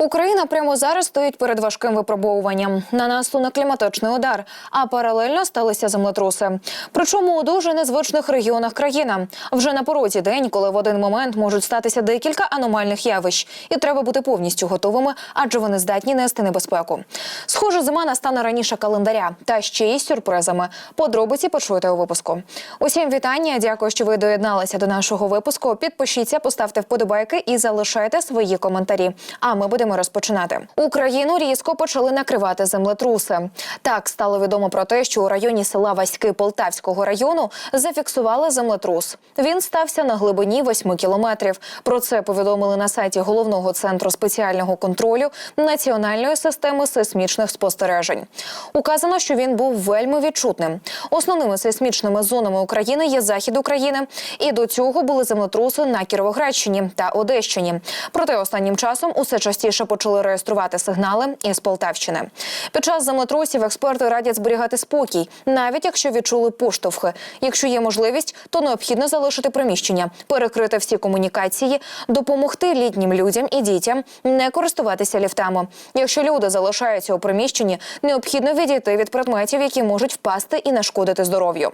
Україна прямо зараз стоїть перед важким випробовуванням. На нас на кліматичний удар, а паралельно сталися землетруси. Причому у дуже незвичних регіонах країни. Вже на порозі день, коли в один момент можуть статися декілька аномальних явищ, і треба бути повністю готовими, адже вони здатні нести небезпеку. Схоже, зима настане раніше календаря, та ще й сюрпризами. Подробиці почуєте у випуску. Усім вітання. Дякую, що ви доєдналися до нашого випуску. Підпишіться, поставте вподобайки і залишайте свої коментарі. А ми будемо розпочинати. Україну різко почали накривати землетруси. Так стало відомо про те, що у районі села Васьки Полтавського району зафіксували землетрус. Він стався на глибині 8 кілометрів. Про це повідомили на сайті головного центру спеціального контролю національної системи сейсмічних спостережень. Указано, що він був вельми відчутним. Основними сейсмічними зонами України є захід України, і до цього були землетруси на Кіровоградщині та Одещині. Проте останнім часом усе частіше почали реєструвати сигнали із Полтавщини. Під час землетрусів експерти радять зберігати спокій, навіть якщо відчули поштовхи. Якщо є можливість, то необхідно залишити приміщення, перекрити всі комунікації, допомогти літнім людям і дітям не користуватися ліфтами. Якщо люди залишаються у приміщенні, необхідно відійти від предметів, які можуть впасти і нашкодити здоров'ю.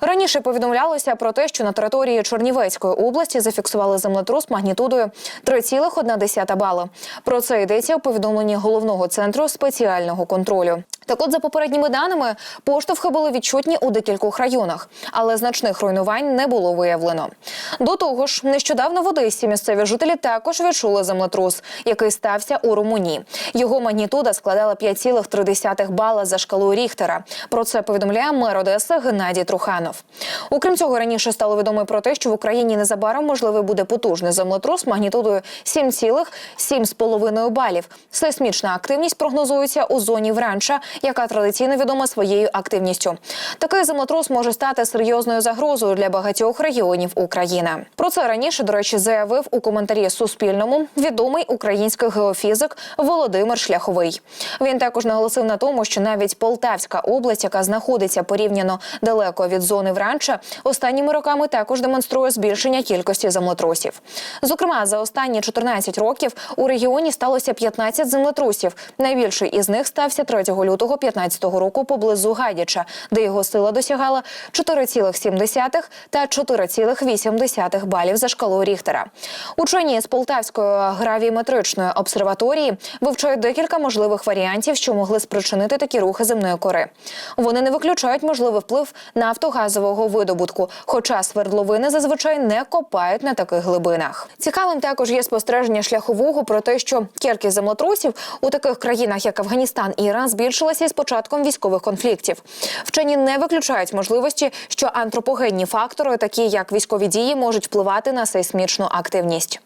Раніше повідомлялося про те, що на території Чернівецької області зафіксували землетрус магнітудою 3,1 бали. Про це йдеться у повідомленні головного центру спеціального контролю. Так от, за попередніми даними, поштовхи були відчутні у декількох районах, але значних руйнувань не було виявлено. До того ж, нещодавно в Одесі місцеві жителі також відчули землетрус, який стався у Румунії. Його магнітуда складала 5,3 бала за шкалою Ріхтера. Про це повідомляє мер Одеси Геннадій Труханов. Окрім цього, раніше стало відомо про те, що в Україні незабаром можливий буде потужний землетрус магнітудою 7,7,5 балів. Сейсмічна активність прогнозується у зоні Вранча, яка традиційно відома своєю активністю. Такий землетрус може стати серйозною загрозою для багатьох регіонів України. Про це раніше, до речі, заявив у коментарі Суспільному відомий український геофізик Володимир Шляховий. Він також наголосив на тому, що навіть Полтавська область, яка знаходиться порівняно далеко від зони Вранча, останніми роками також демонструє збільшення кількості землетрусів. Зокрема, за останні 14 років у регіоні сталося 15 землетрусів. Найбільший із них стався 3 лютого 2015 року поблизу Гадяча, де його сила досягала 4,7 та 4,8 балів за шкалою Ріхтера. Учені з Полтавської гравіметричної обсерваторії вивчають декілька можливих варіантів, що могли спричинити такі рухи земної кори. Вони не виключають можливий вплив нафтогазового видобутку, хоча свердловини зазвичай не копають на таких глибинах. Цікавим також є спостереження шляхового про те, що кількість землетрусів у таких країнах, як Афганістан і Іран, збільшилася із початком військових конфліктів. Вчені не виключають можливості, що антропогенні фактори, такі як військові дії, можуть впливати на сейсмічну активність.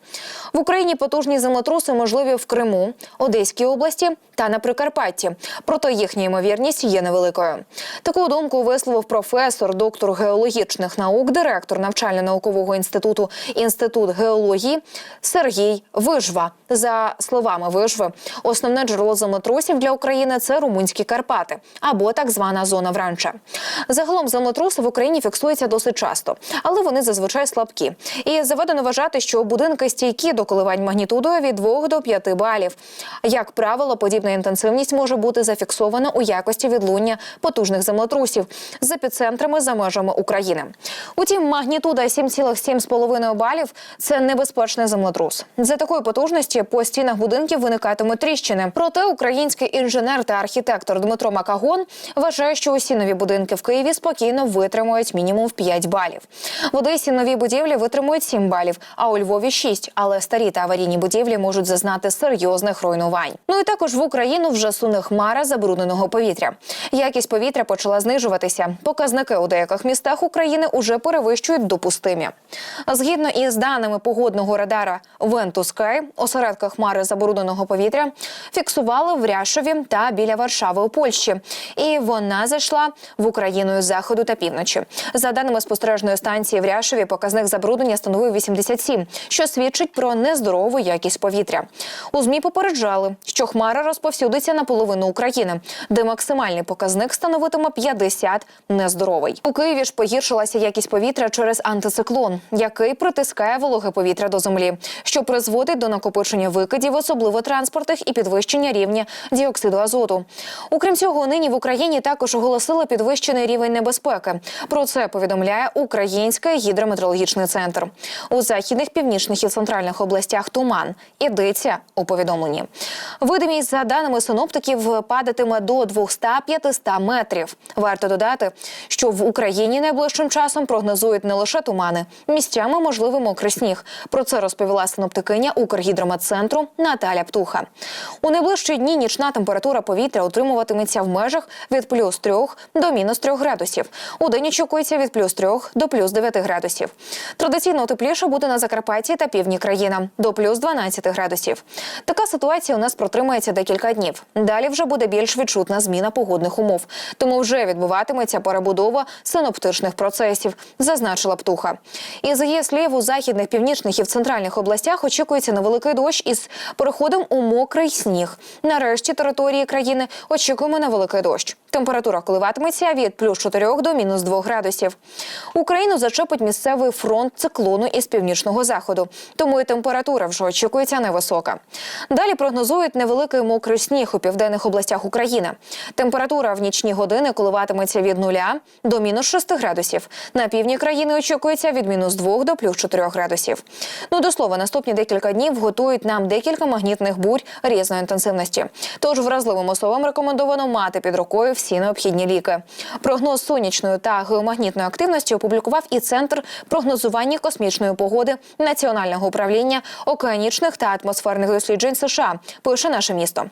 В Україні потужні землетруси можливі в Криму, Одеській області та на Прикарпатті. Проте їхня ймовірність є невеликою. Таку думку висловив професор, доктор геологічних наук, директор навчально-наукового інституту інститут геології Сергій Вижва. За словами Вижви, основне джерело землетрусів для України це румунські Карпати або так звана зона Вранча. Загалом землетруси в Україні фіксуються досить часто, але вони зазвичай слабкі. І заведено вважати, що будинки стійкі до коливань магнітудою від 2 до 5 балів. Як правило, подібна інтенсивність може бути зафіксована у якості відлуння потужних землетрусів з епіцентрами за межами України. Утім, магнітуда 7,7,5 балів це небезпечний землетрус. За такої потужності по стінах будинків виникатимуть тріщини. Проте український інженер та архітектор Дмитро Макагон вважає, що усі нові будинки в Києві спокійно витримують мінімум в 5 балів. В Одесі нові будівлі витримують 7 балів, а у Львові 6, але старі та аварійні будівлі можуть зазнати серйозних руйнувань. Ну і також в Україну вже суне хмара забрудненого повітря. Якість повітря почала знижуватися. Показники у деяких містах України уже перевищують допустимі. Згідно із даними погодного радара Sky, осередка хмари забрудненого повітря фіксували в Ряшові та біля Варшави лави у Польщі, і вона зайшла в Україну з заходу та півночі. За даними спостережної станції в Ряшеві, показник забруднення становив 87, що свідчить про нездорову якість повітря. У змі попереджали, що хмара розповсюдиться на половину України, де максимальний показник становитиме 50 нездоровий. У Києві ж погіршилася якість повітря через антициклон, який притискає вологе повітря до землі, що призводить до накопичення викидів, особливо транспортних, і підвищення рівня діоксиду азоту. Окрім цього, нині в Україні також оголосили підвищений рівень небезпеки. Про це повідомляє Український гідрометеорологічний центр. У західних, північних і центральних областях туман. Ідеться у повідомленні. Видимість за даними синоптиків падатиме до 200-500 метрів. Варто додати, що в Україні найближчим часом прогнозують не лише тумани, місцями можливий мокрий сніг. Про це розповіла синоптикиня Укргідрометцентру Наталя Птуха. У найближчі дні нічна температура повітря утримуватиметься в межах від плюс 3 до мінус 3 градусів. У день очікується від плюс 3 до плюс 9 градусів. Традиційно тепліше буде на Закарпатті та півдні країни до плюс 12 градусів. Така ситуація у нас протримається декілька днів. Далі вже буде більш відчутна зміна погодних умов, тому вже відбуватиметься перебудова синоптичних процесів, зазначила птуха. Із її слів у західних, північних і в центральних областях очікується невеликий дощ із переходом у мокрий сніг. Нарешті території країни очікуємо на великий дощ. Температура коливатиметься від плюс 4 до мінус 2 градусів. Україну зачепить місцевий фронт циклону із північного заходу, тому і температура вже очікується невисока. Далі прогнозують невеликий мокрий сніг у південних областях України. Температура в нічні години коливатиметься від 0 до мінус 6 градусів. На півдні країни очікується від мінус 2 до плюс 4 градусів. Ну до слова, наступні декілька днів готують нам декілька магнітних бурь різної інтенсивності. Тож вразливим особам рекомендовано мати під рукою всі необхідні ліки. Прогноз сонячної та геомагнітної активності опублікував і центр прогнозування космічної погоди Національного управління океанічних та атмосферних досліджень США. Пише наше місто.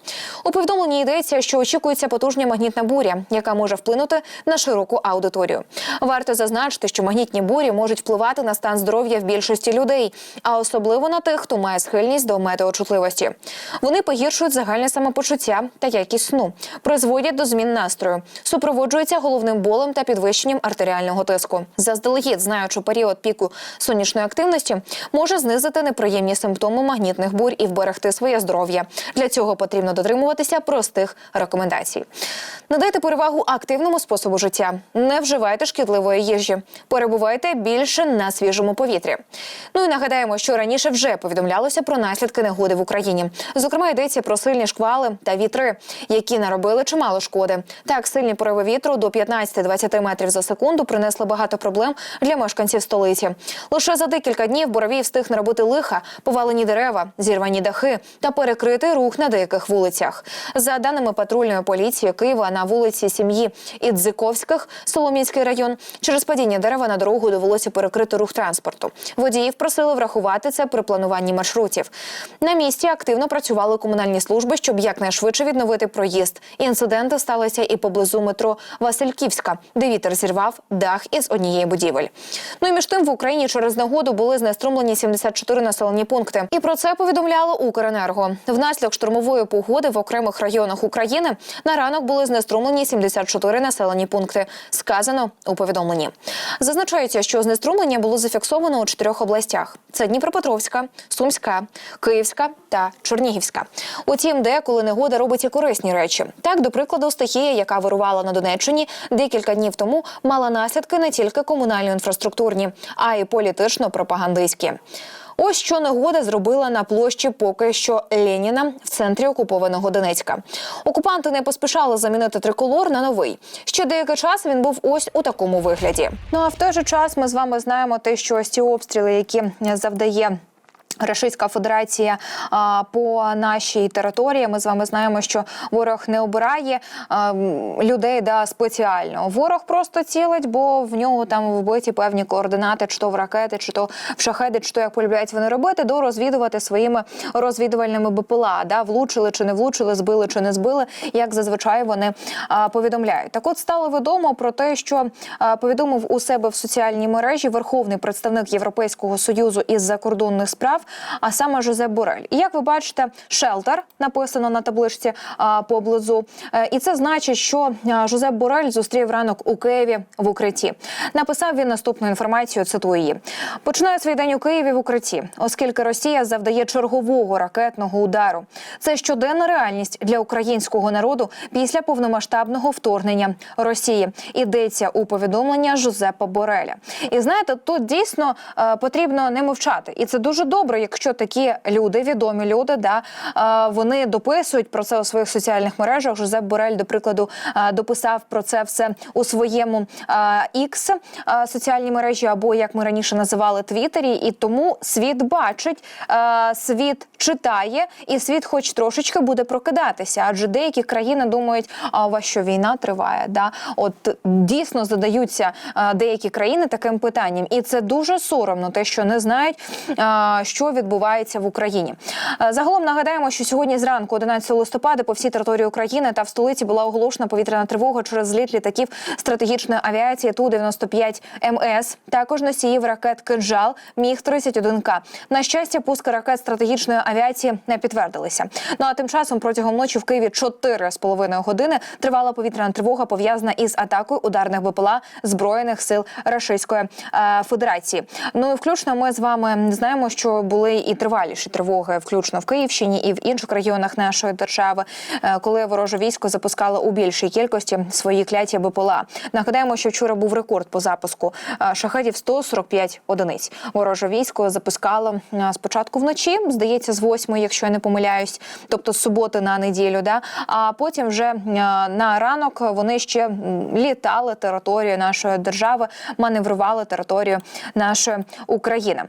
У повідомленні йдеться, що очікується потужна магнітна буря, яка може вплинути на широку аудиторію. Варто зазначити, що магнітні бурі можуть впливати на стан здоров'я в більшості людей, а особливо на тих, хто має схильність до метеочутливості. Вони погіршують загальне самопочуття та якість сну, призводять до змін настрою, супроводжуються головним болем та підвищенням артеріального тиску. Заздалегідь, знаючи період піку сонячної активності, може знизити неприємні симптоми магнітних бурь і вберегти своє здоров'я. Для цього потрібно дотримуватися простих рекомендацій. Надайте перевагу активному способу життя. Не вживайте шкідливої їжі. Перебувайте більше на свіжому повітрі. Ну і нагадаємо, що раніше вже повідомлялося про наслідки негоди в Україні. Зокрема, йдеться про сильні шквали та вітри, які наробили чимало шкоди. Так, сильні пориви вітру до 15-20 метрів за секунду принесли багато проблем для мешканців столиці. Лише за декілька днів Боровій встиг наробити лиха, повалені дерева, зірвані дахи та перекритий рух на деяких вулицях. За даними патрульної поліції Києва на вулиці сім'ї Ідзиковських, Солом'янський район, через падіння дерева на дорогу довелося перекрити рух транспорту. Водіїв просили врахувати це при плануванні маршрутів. На місці активно працювали комунальні служби, щоб якнайшвидше відновити проїзд. Інциденти сталися і поблизу метро Васильківська, де вітер зірвав дах із однієї будівель. Ну і між тим в Україні через негоду були знеструмлені 74 населені пункти. І про це повідомляло Укренерго. Внаслідок штурмової погоди в окремих районах України на ранок були знеструмлені 74 населені пункти. Сказано у повідомленні. Зазначається, що знеструмлення було зафіксовано у чотирьох областях: це Дніпропетровська, Сумська, Київська та Чернігівська. Утім, деколи негода робить і корисні речі. Так, до прикладу, стихія, яка вирувала на Донеччині декілька днів тому, мала наслідки не тільки комунально-інфраструктурні, а й політично-пропагандистські. Ось що негода зробила на площі поки що Леніна в центрі окупованого Донецька. Окупанти не поспішали замінити триколор на новий. Ще деякий час він був ось у такому вигляді. Ну а в той же час ми з вами знаємо те, що ось ці обстріли, які завдає. Рашистська Федерація по нашій території. Ми з вами знаємо, що ворог не обирає людей да спеціально. Ворог просто цілить, бо в нього там вбиті певні координати, чи то в ракети, чи то в шахеди, чи то як полюбляють вони робити, до розвідувати своїми розвідувальними БПЛА. Да, влучили чи не влучили, збили чи не збили, як зазвичай вони повідомляють. Так, от стало відомо про те, що повідомив у себе в соціальній мережі верховний представник Європейського союзу із закордонних справ а саме Жозеп Борель. І як ви бачите, шелтер написано на табличці а, поблизу. Е, І це значить, що а, Жозеп Борель зустрів ранок у Києві в укритті. Написав він наступну інформацію. Цитую її. Починаю свій день у Києві в укритті, оскільки Росія завдає чергового ракетного удару. Це щоденна реальність для українського народу після повномасштабного вторгнення Росії. Ідеться у повідомлення Жозепа Бореля. І знаєте, тут дійсно е, потрібно не мовчати, і це дуже добре, якщо такі люди, відомі люди, да вони дописують про це у своїх соціальних мережах. Жозеп Борель, до прикладу, дописав про це все у своєму е, соціальній мережі, або як ми раніше називали Твіттері. І тому світ бачить, світ читає, і світ, хоч трошечки, буде прокидатися. Адже деякі країни думають, а у вас що війна триває. Да, от дійсно задаються деякі країни таким питанням, і це дуже соромно, те, що не знають, е, що відбувається в Україні. Е, Загалом нагадаємо, що сьогодні зранку, 11 листопада, по всій території України та в столиці була оголошена повітряна тривога через зліт літаків стратегічної авіації ту 95 МС. Також носіїв ракет «Кинжал», міг 31 к На щастя, пуски ракет стратегічної авіації не підтвердилися. Ну а тим часом протягом ночі в Києві 4,5 години тривала повітряна тривога, пов'язана із атакою ударних БПЛА збройних сил Російської е, Федерації. Ну і включно ми з вами знаємо, що були і триваліші тривоги, включно в Київщині і в інших регіонах нашої держави, е, коли вороже військо запускало у більшій кількості свої кляті БПЛА. Нагадаємо, що вчора був рекорд по запуску е, шахедів 145 одиниць. Вороже військо запускало е, спочатку вночі, здається, з 8, якщо я не помиляюсь, тобто з суботи на неділю. Да а потім вже на ранок вони ще літали територію нашої держави, маневрували територію нашої України.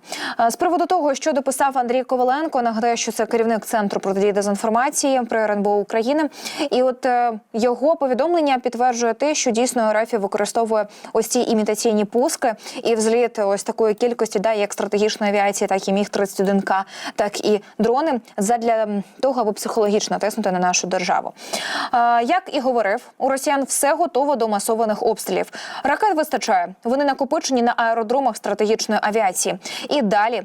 З приводу того, що дописав Андрій Коваленко, нагадаю, що це керівник центру протидії дезінформації при РНБО України. І от е, його повідомлення підтверджує те, що дійсно РФ використовує ось ці імітаційні пуски і взліт ось такої кількості, да, як стратегічної авіації, так і міг 31 к так і дрони, задля того, аби психологічно тиснути на нашу державу. Як і говорив, у росіян все готово до масованих обстрілів. Ракет вистачає. Вони накопичені на аеродромах стратегічної авіації. І далі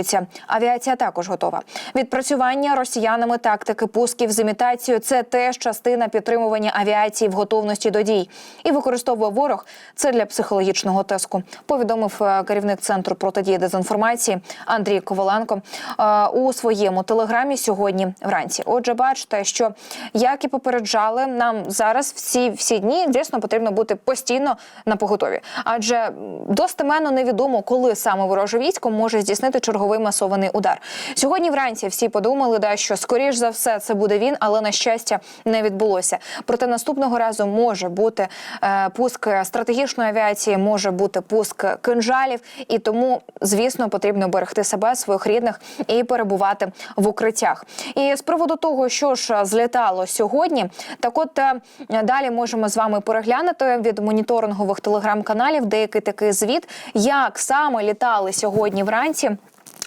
накопичується. Авіація також готова. Відпрацювання росіянами тактики пусків з імітацією це теж частина підтримування авіації в готовності до дій. І використовує ворог це для психологічного тиску. Повідомив е, керівник центру протидії дезінформації Андрій Коваленко е, у своєму телеграмі сьогодні вранці. Отже, бачите, що як і попереджали, нам зараз всі всі дні дійсно потрібно бути постійно на поготові, адже достеменно невідомо, коли саме вороже військо може здійснити черговий масований удар. Сьогодні вранці всі подумали, да що скоріш за все це буде він, але на щастя не відбулося. Проте наступного разу може бути е, пуск стратегічної авіації, може бути пуск кинжалів, і тому, звісно, потрібно берегти себе, своїх рідних і перебувати в укриттях. І з приводу того, що ж злітало сьогодні, так от е, далі можемо з вами переглянути від моніторингових телеграм-каналів деякий такий звіт, як саме літали сьогодні вранці.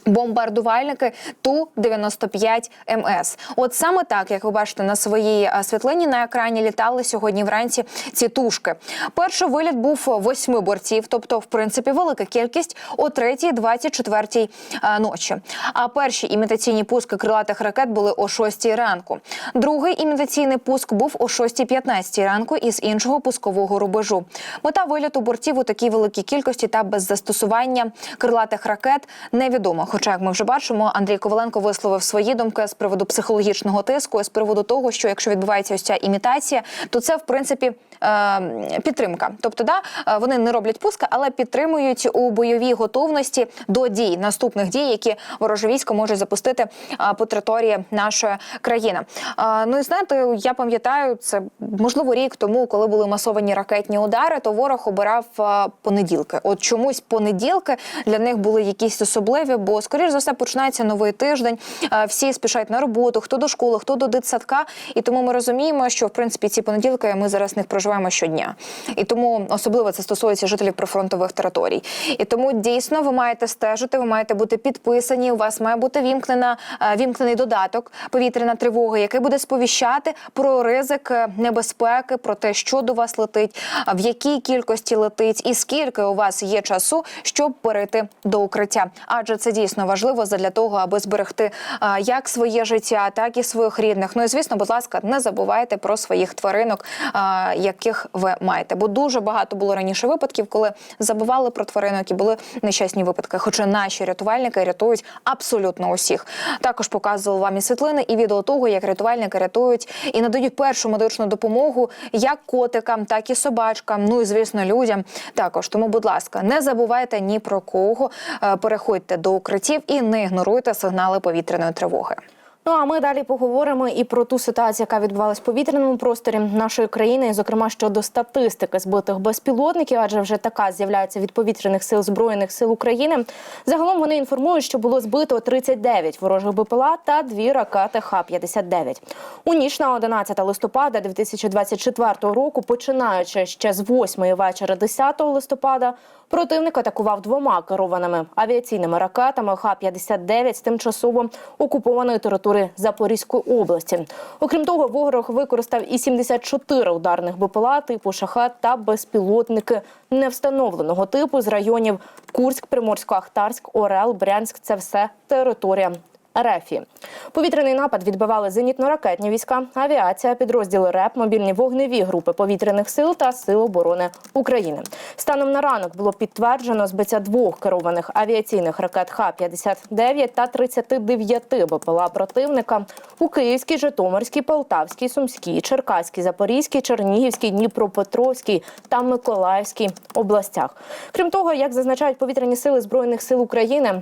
Бомбардувальники ту 95 МС. От саме так, як ви бачите на своїй світлині на екрані, літали сьогодні вранці ці тушки. Перший виліт був восьми борців, тобто, в принципі, велика кількість о 3-24 а, ночі. А перші імітаційні пуски крилатих ракет були о 6 ранку. Другий імітаційний пуск був о 6.15 ранку із іншого пускового рубежу. Мета виліту бортів у такій великій кількості та без застосування крилатих ракет невідома. Хоча, як ми вже бачимо, Андрій Коваленко висловив свої думки з приводу психологічного тиску, з приводу того, що якщо відбувається ось ця імітація, то це в принципі е, підтримка. Тобто, да, е, вони не роблять пуска, але підтримують у бойовій готовності до дій наступних дій, які вороже військо може запустити по території нашої країни. Ну і знаєте, я пам'ятаю, це можливо рік тому, коли були масовані ракетні удари, то ворог обирав е, понеділки. От чомусь понеділки для них були якісь особливі, бо скоріш за все починається новий тиждень. е, Всі спішать на роботу, хто до школи, хто до дитсадка. І тому ми розуміємо, що в принципі ці понеділки ми зараз них проживаємо щодня. І тому особливо це стосується жителів прифронтових територій. І тому дійсно ви маєте стежити, ви маєте бути підписані. У вас має бути вімкнена е, вімкнений додаток повітряна тривога, який буде сповіщати про ризик е, небезпеки, про те, що до вас летить, в якій кількості летить, і скільки у вас є часу, щоб перейти до укриття. Адже це дійсно дійсно важливо для того, аби зберегти як своє життя, так і своїх рідних. Ну і звісно, будь ласка, не забувайте про своїх тваринок, яких ви маєте. Бо дуже багато було раніше випадків, коли забували про тваринок і були нещасні випадки. Хоча наші рятувальники рятують абсолютно усіх. Також показували вам і світлини, і відео того, як рятувальники рятують і надають першу медичну допомогу як котикам, так і собачкам. Ну і звісно, людям також. Тому, будь ласка, не забувайте ні про кого. Е, Переходьте до укриттів і не ігноруйте сигнали повітряної тривоги. Ну а ми далі поговоримо і про ту ситуацію, яка відбувалась в повітряному просторі нашої країни, і, зокрема щодо статистики збитих безпілотників, адже вже така з'являється від повітряних сил збройних сил України. Загалом вони інформують, що було збито 39 ворожих БПЛА та дві ракети Х-59. У ніч на 11 листопада 2024 року, починаючи ще з 8 вечора 10 листопада, противник атакував двома керованими авіаційними ракетами Х-59 з тимчасово окупованої території Запорізької області. Окрім того, ворог використав і 74 ударних БПЛА типу шахет та безпілотники невстановленого типу з районів Курськ, Приморсько-Ахтарськ, Орел, Брянськ. Це все територія. РФі. Повітряний напад відбивали зенітно-ракетні війська, авіація, підрозділи РЕП, мобільні вогневі групи повітряних сил та сил оборони України. Станом на ранок було підтверджено збиття двох керованих авіаційних ракет Х-59 та 39 БПЛА противника у Київській, Житомирській, Полтавській, Сумській, Черкаській, Запорізькій, Чернігівській, Дніпропетровській та Миколаївській областях. Крім того, як зазначають повітряні сили збройних сил України.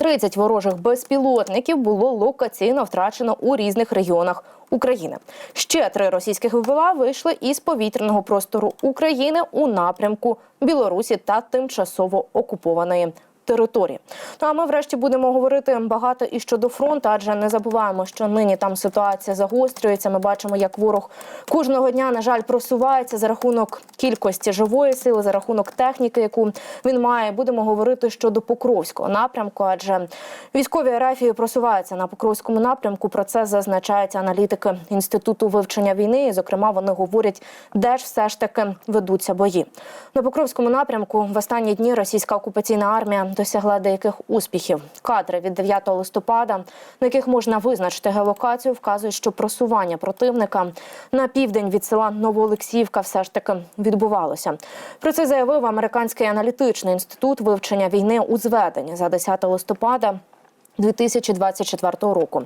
30 ворожих безпілотників було локаційно втрачено у різних регіонах України. Ще три російських ВПЛА вийшли із повітряного простору України у напрямку Білорусі та тимчасово окупованої. Території. Ну а ми врешті будемо говорити багато і щодо фронту, адже не забуваємо, що нині там ситуація загострюється. Ми бачимо, як ворог кожного дня, на жаль, просувається за рахунок кількості живої сили, за рахунок техніки, яку він має. Будемо говорити щодо Покровського напрямку, адже військові арафії просуваються на Покровському напрямку. Про це зазначають аналітики інституту вивчення війни. І, зокрема, вони говорять, де ж все ж таки ведуться бої. На Покровському напрямку в останні дні російська окупаційна армія досягла деяких успіхів. Кадри від 9 листопада, на яких можна визначити геолокацію, вказують, що просування противника на південь від села Новоолексіївка все ж таки відбувалося. Про це заявив американський аналітичний інститут вивчення війни у зведенні за 10 листопада. 2024 року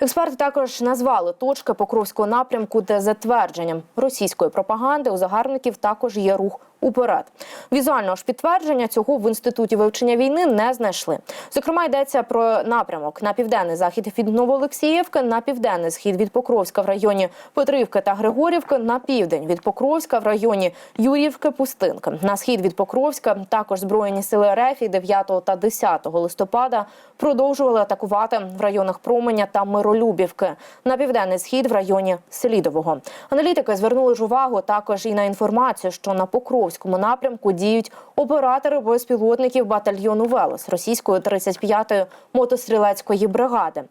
експерти також назвали точки Покровського напрямку, де за твердженням російської пропаганди у загарбників також є рух уперед. Візуального ж підтвердження цього в інституті вивчення війни не знайшли. Зокрема, йдеться про напрямок на південний захід від Новоолексіївки, на південний схід від Покровська в районі Петрівки та Григорівки, на південь від Покровська в районі Юрівки, Пустинки. На схід від Покровська також збройні сили РФ 9 та 10 листопада продовжували атакувати в районах Променя та Миролюбівки. На південний схід в районі Селідового. Аналітики звернули ж увагу також і на інформацію, що на Покровському напрямку діють оператори безпілотників батальйону Велес російської 35-ї мотострілецької бригади.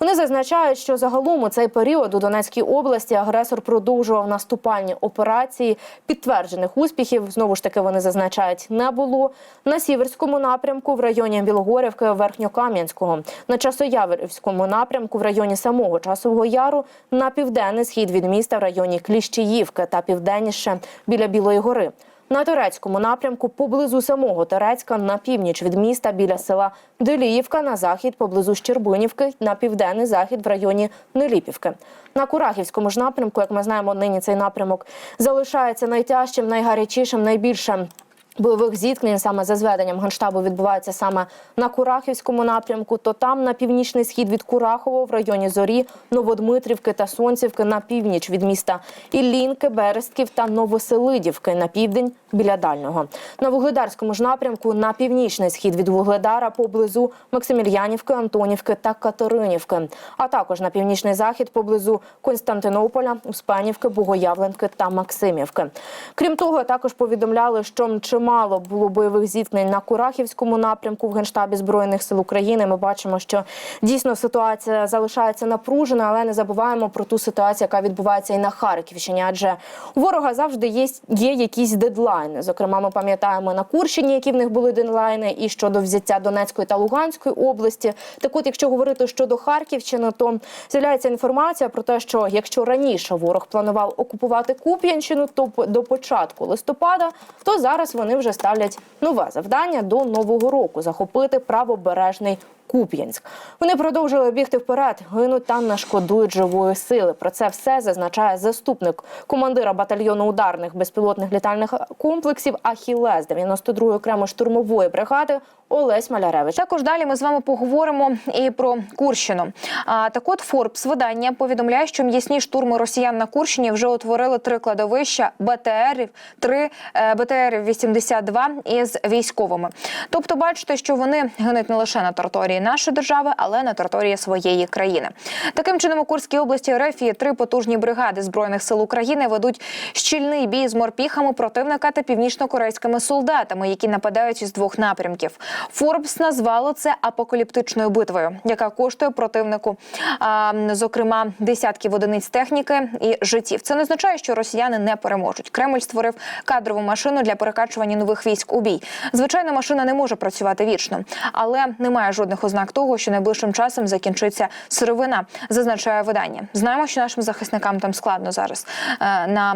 Вони зазначають, що загалом у цей період у Донецькій області агресор продовжував наступальні операції. Підтверджених успіхів знову ж таки вони зазначають не було на сіверському напрямку в районі Білогорівки Верхньокам'янського, на Часояворівському напрямку в районі самого Часового Яру, на південний схід від міста в районі Кліщіївки та південніше біля Білої гори. На турецькому напрямку поблизу самого Турецька, на північ від міста біля села Деліївка, на захід поблизу Щербинівки, на південний захід в районі Неліпівки. На Курахівському ж напрямку, як ми знаємо, нині цей напрямок залишається найтяжчим, найгарячішим, найбільше бойових зіткнень саме за зведенням генштабу відбувається саме на Курахівському напрямку. То там на північний схід від Курахово в районі Зорі, Новодмитрівки та Сонцівки на північ від міста Іллінки, Берестків та Новоселидівки на південь біля Дальнього. На Вугледарському ж напрямку на північний схід від Вугледара поблизу Максимільянівки, Антонівки та Катеринівки, а також на північний захід поблизу Константинополя, Успенівки, Богоявленки та Максимівки. Крім того, також повідомляли, що чимало чимало було бойових зіткнень на Курахівському напрямку в генштабі збройних сил України. Ми бачимо, що дійсно ситуація залишається напружена, але не забуваємо про ту ситуацію, яка відбувається і на Харківщині. Адже у ворога завжди є, є якісь дедлайни. Зокрема, ми пам'ятаємо на Курщині, які в них були дедлайни, і щодо взяття Донецької та Луганської області. Так, от, якщо говорити щодо Харківщини, то з'являється інформація про те, що якщо раніше ворог планував окупувати Куп'янщину, то до початку листопада, то зараз вони вже ставлять нове завдання до нового року захопити правобережний. Куп'янськ вони продовжили бігти вперед, гинуть там, не шкодують живої сили. Про це все зазначає заступник командира батальйону ударних безпілотних літальних комплексів Ахілес 92-ї окремої штурмової бригади Олесь Маляревич. Також далі ми з вами поговоримо і про Курщину. А так от Форбс видання повідомляє, що м'ясні штурми росіян на Курщині вже утворили три кладовища БТРів, три е, БТРів 82 із військовими. Тобто, бачите, що вони гинуть не лише на території нашої держави, але на території своєї країни. Таким чином, у Курській області є три потужні бригади збройних сил України ведуть щільний бій з морпіхами противника та північно-корейськими солдатами, які нападають із двох напрямків. Форбс назвало це апокаліптичною битвою, яка коштує противнику, а, зокрема, десятків одиниць техніки і життів. Це не означає, що росіяни не переможуть. Кремль створив кадрову машину для перекачування нових військ у бій. Звичайно, машина не може працювати вічно, але немає жодних ознак того, що найближчим часом закінчиться сировина, зазначає видання. Знаємо, що нашим захисникам там складно зараз е, на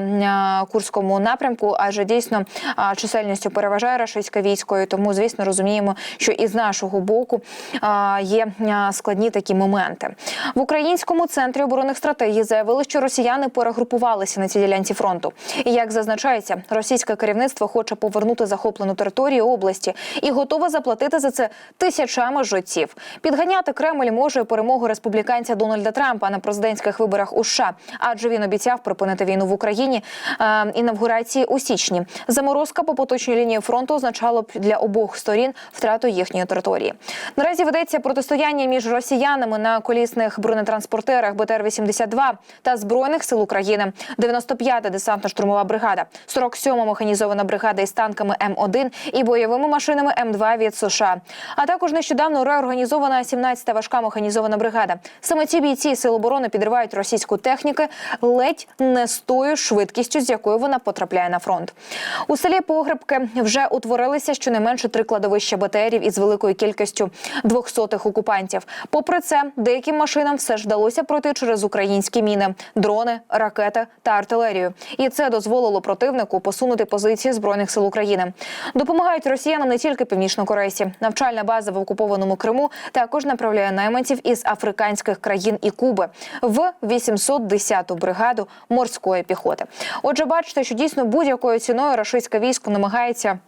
е, курському напрямку, адже дійсно е, чисельністю переважає рашистське військо, і тому звісно розуміємо, що і з нашого боку є складні такі моменти. В українському центрі оборонних стратегій заявили, що росіяни перегрупувалися на цій ділянці фронту. І як зазначається, російське керівництво хоче повернути захоплену територію області і готове заплатити за це тисячами життів. Підганяти Кремль може перемогу республіканця Дональда Трампа на президентських виборах у США, адже він обіцяв припинити війну в Україні е, інавгурації у січні. Заморозка по поточній лінії фронту означало б для обох сторін втрату їхньої території. Наразі ведеться протистояння між росіянами на колісних бронетранспортерах БТР-82 та збройних сил України, 95-та десантно-штурмова бригада, 47-ма механізована бригада із танками М1 і бойовими машинами М2 від США. А також нещодавно реорганізована 17-та важка механізована бригада. Саме ці бійці сил оборони підривають російську техніку ледь не з тою швидкістю, з якою вона потрапляє на фронт. У селі Погребки вже утворилися щонайменше три кладовища БТРів із великою кількістю двохсотих окупантів. Попри це, деяким машинам все ж вдалося пройти через українські міни, дрони, ракети та артилерію. І це дозволило противнику посунути позиції збройних сил України. Допомагають росіянам не тільки північнокорейці. Навчальна база в окупованому Криму також направляє найманців із африканських країн і Куби в 810-ту бригаду морської піхоти. Отже, бачите, що дійсно будь-якою ціною рашистське військо намагається.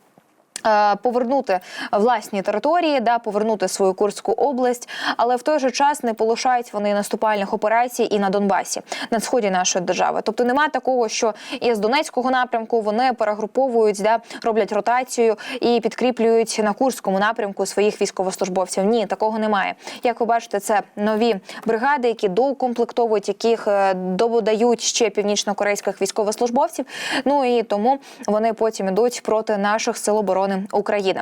Е, Повернути власні території, да повернути свою Курську область, але в той же час не полишають вони наступальних операцій і на Донбасі, на сході нашої держави. Тобто немає такого, що із Донецького напрямку вони перегруповують, да роблять ротацію і підкріплюють на Курському напрямку своїх військовослужбовців. Ні, такого немає. Як ви бачите, це нові бригади, які доукомплектовують, яких е, додають ще північно-корейських військовослужбовців. Ну і тому вони потім ідуть проти наших сил оборони України.